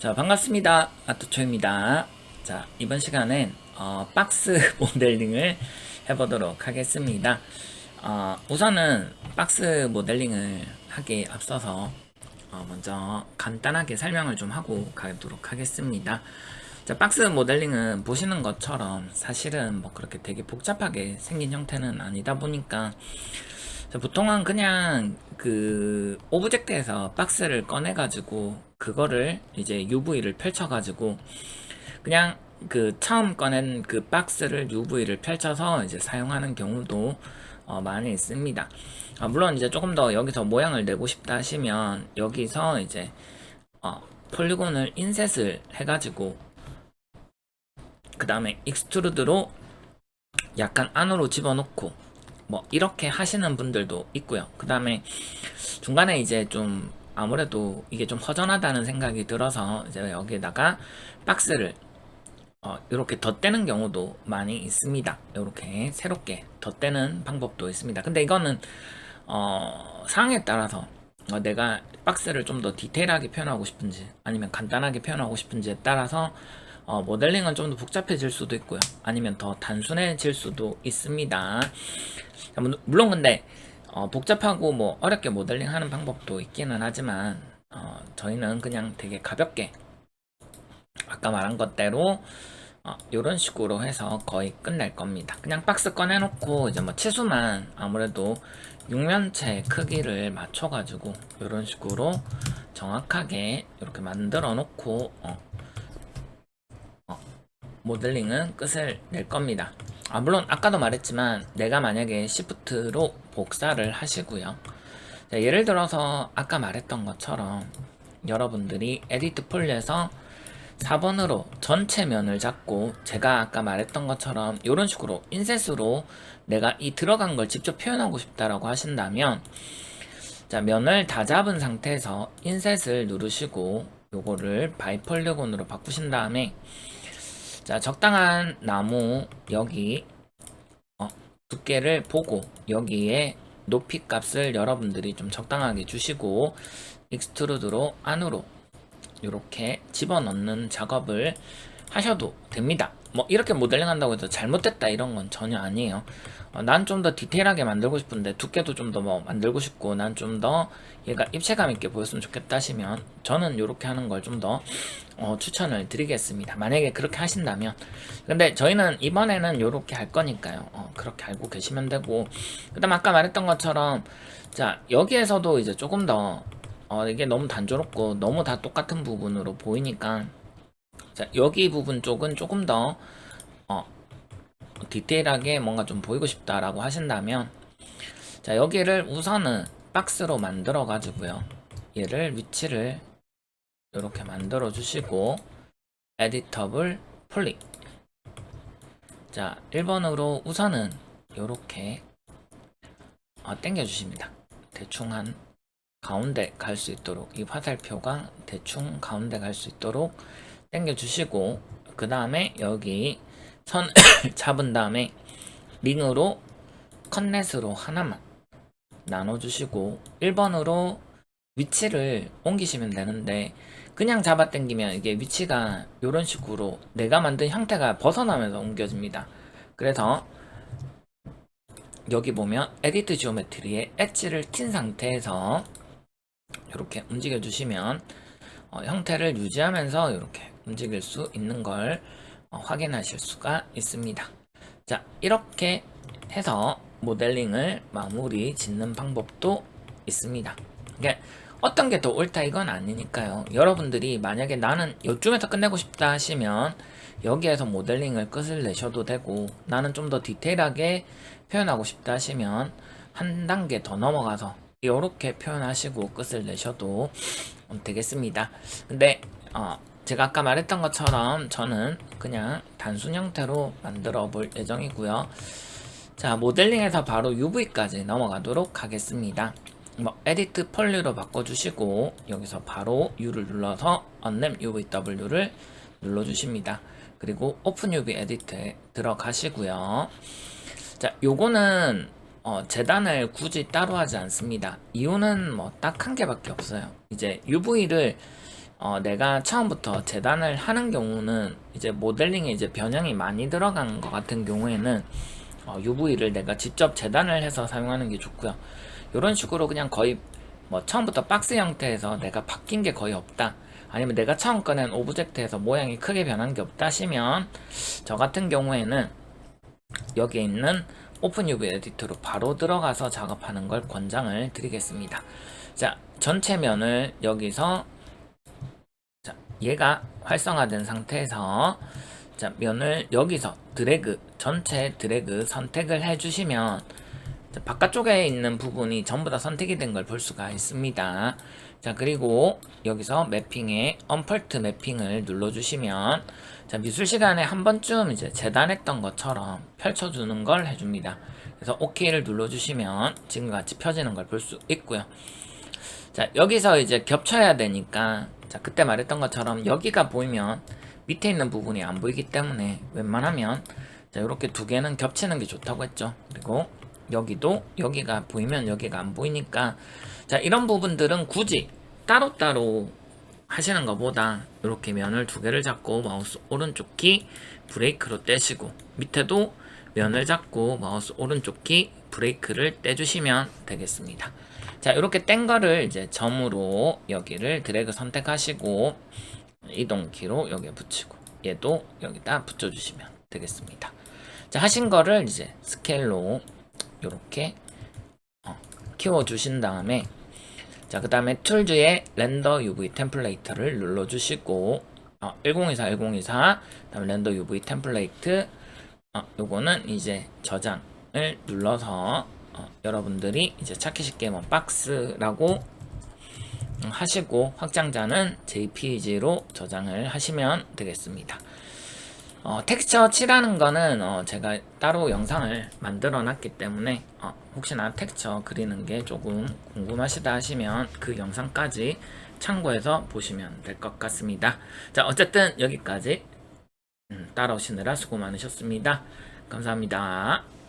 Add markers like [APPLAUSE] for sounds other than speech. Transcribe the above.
자, 반갑습니다. 아토초입니다. 자, 이번 시간엔 어, 박스 [LAUGHS] 모델링을 해보도록 하겠습니다. 어, 우선은 박스 모델링을 하기에 앞서서 어, 먼저 간단하게 설명을 좀 하고 가도록 하겠습니다. 자, 박스 모델링은 보시는 것처럼 사실은 뭐 그렇게 되게 복잡하게 생긴 형태는 아니다 보니까 자, 보통은 그냥 그 오브젝트에서 박스를 꺼내가지고 그거를 이제 UV를 펼쳐가지고 그냥 그 처음 꺼낸 그 박스를 UV를 펼쳐서 이제 사용하는 경우도 어, 많이 있습니다. 아, 물론 이제 조금 더 여기서 모양을 내고 싶다 하시면 여기서 이제 어, 폴리곤을 인셋을 해가지고 그 다음에 익스트루드로 약간 안으로 집어넣고 뭐 이렇게 하시는 분들도 있고요. 그 다음에 중간에 이제 좀 아무래도 이게 좀 허전하다는 생각이 들어서 이제 여기에다가 박스를 어, 이렇게 덧대는 경우도 많이 있습니다. 이렇게 새롭게 덧대는 방법도 있습니다. 근데 이거는 어, 상황에 따라서 어, 내가 박스를 좀 더 디테일하게 표현하고 싶은지 아니면 간단하게 표현하고 싶은지에 따라서 어, 모델링은 좀 더 복잡해질 수도 있고요. 아니면 더 단순해질 수도 있습니다. 물론 근데 어, 복잡하고 뭐 어렵게 모델링 하는 방법도 있기는 하지만 어, 저희는 그냥 되게 가볍게 아까 말한 것대로 어, 이런 식으로 해서 거의 끝낼 겁니다. 그냥 박스 꺼내놓고 이제 뭐 치수만 아무래도 육면체 크기를 맞춰가지고 이런 식으로 정확하게 이렇게 만들어 놓고 어, 어, 모델링은 끝을 낼 겁니다. 아, 물론 아까도 말했지만 내가 만약에 시프트로 복사를 하시고요. 자, 예를 들어서 아까 말했던 것처럼 여러분들이 에디트 폴리에서 4번으로 전체 면을 잡고 제가 아까 말했던 것처럼 이런 식으로 인셋으로 내가 이 들어간 걸 직접 표현하고 싶다라고 하신다면 자 면을 다 잡은 상태에서 인셋을 누르시고 요거를 바이폴리곤으로 바꾸신 다음에 자 적당한 나무 여기 어, 두께를 보고 여기에 높이 값을 여러분들이 좀 적당하게 주시고 익스트루드로 안으로 이렇게 집어넣는 작업을 하셔도 됩니다. 뭐 이렇게 모델링 한다고 해서 잘못됐다 이런 건 전혀 아니에요. 어, 난좀 더 디테일하게 만들고 싶은데 두께도 좀 더 뭐 만들고 싶고 난 좀 더 얘가 입체감 있게 보였으면 좋겠다 하시면 저는 이렇게 하는 걸 좀더 어, 추천을 드리겠습니다. 만약에 그렇게 하신다면 근데 저희는 이번에는 이렇게 할 거니까요. 어, 그렇게 알고 계시면 되고 그 다음 아까 말했던 것처럼 자 여기에서도 이제 조금 더 어, 이게 너무 단조롭고 너무 다 똑같은 부분으로 보이니까 자, 여기 부분 쪽은 조금 더 어, 디테일하게 뭔가 좀 보이고 싶다라고 하신다면 자, 여기를 우선은 박스로 만들어 가지고요. 얘를 위치를 이렇게 만들어 주시고 에디터블 폴리 자, 1번으로 우선은 이렇게 어, 당겨 주십니다. 대충 한 가운데 갈 수 있도록 이 화살표가 대충 가운데 갈 수 있도록 당겨 주시고 그 다음에 여기 선 [COUGHS] 잡은 다음에 링으로 컨넷으로 하나만 나눠 주시고 1번으로 위치를 옮기시면 되는데 그냥 잡아 당기면 이게 위치가 이런 식으로 내가 만든 형태가 벗어나면서 옮겨집니다. 그래서 여기 보면 에디트 지오메트리에 엣지를 튄 상태에서 이렇게 움직여 주시면 어, 형태를 유지하면서 이렇게 움직일 수 있는 걸 어, 확인하실 수가 있습니다. 자, 이렇게 해서 모델링을 마무리 짓는 방법도 있습니다. 이게 어떤 게 더 옳다 이건 아니니까요. 여러분들이 만약에 나는 요쯤에서 끝내고 싶다 하시면 여기에서 모델링을 끝을 내셔도 되고 나는 좀 더 디테일하게 표현하고 싶다 하시면 한 단계 더 넘어가서 이렇게 표현하시고 끝을 내셔도 되겠습니다. 근데 어, 제가 아까 말했던 것처럼 저는 그냥 단순 형태로 만들어 볼 예정이고요. 자, 모델링에서 바로 UV까지 넘어가도록 하겠습니다. 뭐 에디트 폴리로 바꿔주시고 여기서 바로 U를 눌러서 언랩 UVW를 눌러주십니다. 그리고 오픈 UV 에디트에 들어가시고요. 자, 요거는 어, 재단을 굳이 따로 하지 않습니다. 이유는 뭐 딱 한 개밖에 없어요. 이제 UV를 어, 내가 처음부터 재단을 하는 경우는 이제 모델링에 이제 변형이 많이 들어간 것 같은 경우에는 어, UV를 내가 직접 재단을 해서 사용하는 게 좋고요. 이런 식으로 그냥 거의 뭐 처음부터 박스 형태에서 내가 바뀐 게 거의 없다. 아니면 내가 처음 꺼낸 오브젝트에서 모양이 크게 변한 게 없다 하시면 저 같은 경우에는 여기에 있는 오픈 UV 에디터로 바로 들어가서 작업하는 걸 권장을 드리겠습니다. 자, 전체 면을 여기서 자, 얘가 활성화된 상태에서 자, 면을 여기서 드래그 전체 드래그 선택을 해주시면 자, 바깥쪽에 있는 부분이 전부 다 선택이 된 걸 볼 수가 있습니다. 자, 그리고 여기서 매핑에 언펄트 매핑을 눌러주시면 자, 미술 시간에 한 번쯤 이제 재단했던 것처럼 펼쳐주는 걸 해줍니다. 그래서 OK를 눌러주시면 지금과 같이 펴지는 걸 볼 수 있고요. 자, 여기서 이제 겹쳐야 되니까, 자, 그때 말했던 것처럼 여기가 보이면 밑에 있는 부분이 안 보이기 때문에 웬만하면, 자, 이렇게 두 개는 겹치는 게 좋다고 했죠. 그리고 여기도 여기가 보이면 여기가 안 보이니까, 자, 이런 부분들은 굳이 따로따로 하시는 것보다 이렇게 면을 두 개를 잡고 마우스 오른쪽 키 브레이크로 떼시고 밑에도 면을 잡고 마우스 오른쪽 키 브레이크를 떼주시면 되겠습니다. 자, 이렇게 뗀 거를 이제 점으로 여기를 드래그 선택하시고 이동키로 여기에 붙이고 얘도 여기다 붙여주시면 되겠습니다. 자, 하신 거를 이제 스케일로 이렇게 어, 키워주신 다음에 자, 그 다음에 툴즈의 렌더 UV 템플레이트를 눌러주시고 어, 1024, 1024, 그 다음에 렌더 UV 템플레이트 어, 요거는 이제 저장을 눌러서 어, 여러분들이 이제 찾기 쉽게 뭐 박스라고 음, 하시고 확장자는 JPG로 저장을 하시면 되겠습니다. 어, 텍스처 칠하는 거는 어, 제가 따로 영상을 만들어 놨기 때문에 어, 혹시나 텍스처 그리는 게 조금 궁금하시다 하시면 그 영상까지 참고해서 보시면 될 것 같습니다. 자 어쨌든 여기까지 음, 따라오시느라 수고 많으셨습니다. 감사합니다.